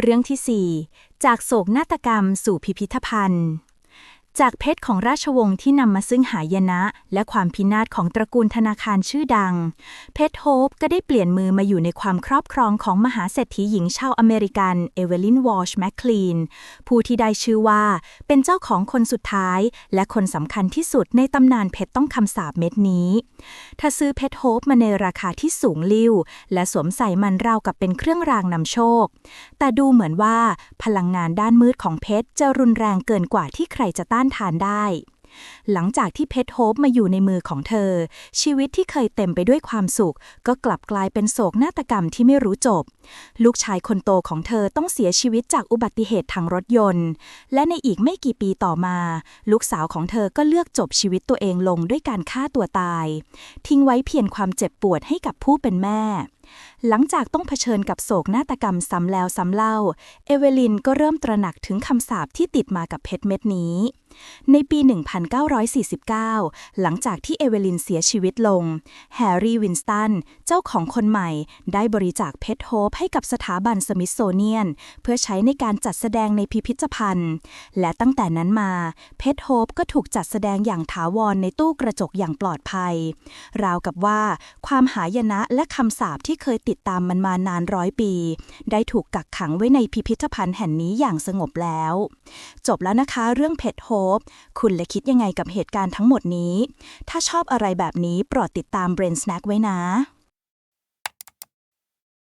เรื่องที่ 4 จากโศกนาฏกรรมสู่พิพิธภัณฑ์ จากเพชรของราชวงศ์ที่นำมาซึ่งหายนะ และความพินาศของตระกูลธนาคารชื่อดัง เพชรโฮปก็ได้เปลี่ยนมือมาอยู่ในความครอบครองของมหาเศรษฐีหญิงชาวอเมริกัน เอเวลินวอชแมคคลีน ผู้ที่ได้ชื่อว่าเป็นเจ้าของคนสุดท้าย และคนสำคัญที่สุดในตำนานเพชรต้องคำสาปเม็ดนี้เธอซื้อเพชรโฮปมาในราคาที่สูงลิ่ว และสวมใส่มันราวกับเป็นเครื่องรางนำโชค แต่ดูเหมือนว่าพลังงานด้านมืดของเพชรจะรุนแรงเกินกว่าที่ใครจะต้านทานได้ หลังจากที่เพชรโฮปมาอยู่ในมือของเธอ ชีวิตที่เคยเต็มไปด้วยความสุข ก็กลับกลายเป็นโศกนาฏกรรมที่ไม่รู้จบ ลูกชายคนโตของเธอต้องเสียชีวิตจากอุบัติเหตุทางรถยนต์ และในอีกไม่กี่ปีต่อมา ลูกสาวของเธอก็เลือกจบชีวิตตัวเองลงด้วยการฆ่าตัวตาย ทิ้งไว้เพียงความเจ็บปวดให้กับผู้เป็นแม่ หลังจากต้องเผชิญกับโศกนาฏกรรมซ้ำแล้วซ้ำเล่า เอเวลินก็เริ่มตระหนักถึงคำสาปที่ติดมากับเพชรเม็ดนี้ ในปี 1949 หลังจากที่เอเวลินเสียชีวิตลง แฮร์รี่วินสตัน เจ้าของคนใหม่ ได้บริจาคเพชรโฮปให้กับสถาบันสมิธโซเนียน เพื่อใช้ในการจัดแสดงในพิพิธภัณฑ์ และตั้งแต่นั้นมา เพชรโฮปก็ถูกจัดแสดงอย่างถาวรในตู้กระจกอย่างปลอดภัย ราวกับว่า ความหายนะและคำสาปที่เคยติดตามมันมานานร้อยปี ได้ถูกกักขังไว้ในพิพิธภัณฑ์แห่งนี้อย่างสงบแล้ว จบแล้วนะคะเรื่องเพจโฮปคุณและคิดยังไงกับเหตุการณ์ทั้งหมดนี้ ถ้าชอบอะไรแบบนี้โปรดติดตาม Brain Snack ไว้นะ